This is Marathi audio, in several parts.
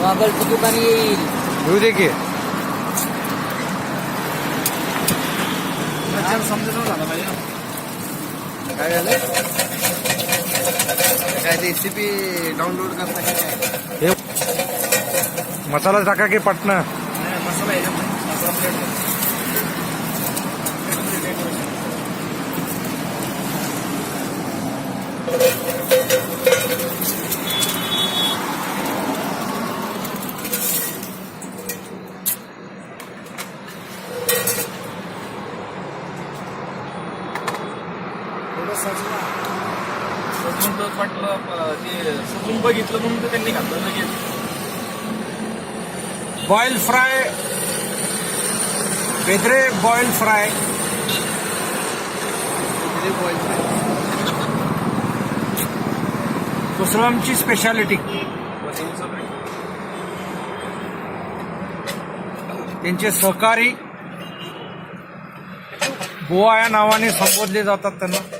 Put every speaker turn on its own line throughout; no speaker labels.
वागल किती पाणी येईल.
घेऊ दे की.
समजून झाला पाहिजे ना.
काय झालं?
काय रेसिपी डाउनलोड करता काय
हे मसाला टाका की पटना
मसाला आहे ना मसाला प्लेट सजून तर वाटलं ते सजून बघितलं म्हणून तर त्यांनी घातलं लगेच
बॉईल फ्राय बेदरे बॉईल फ्राय. कुसळमची स्पेशालिटी त्यांचे सहकारी गोवा या नावाने संबोधले जातात त्यांना.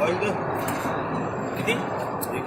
Hayırlı. Gidin. Gidin.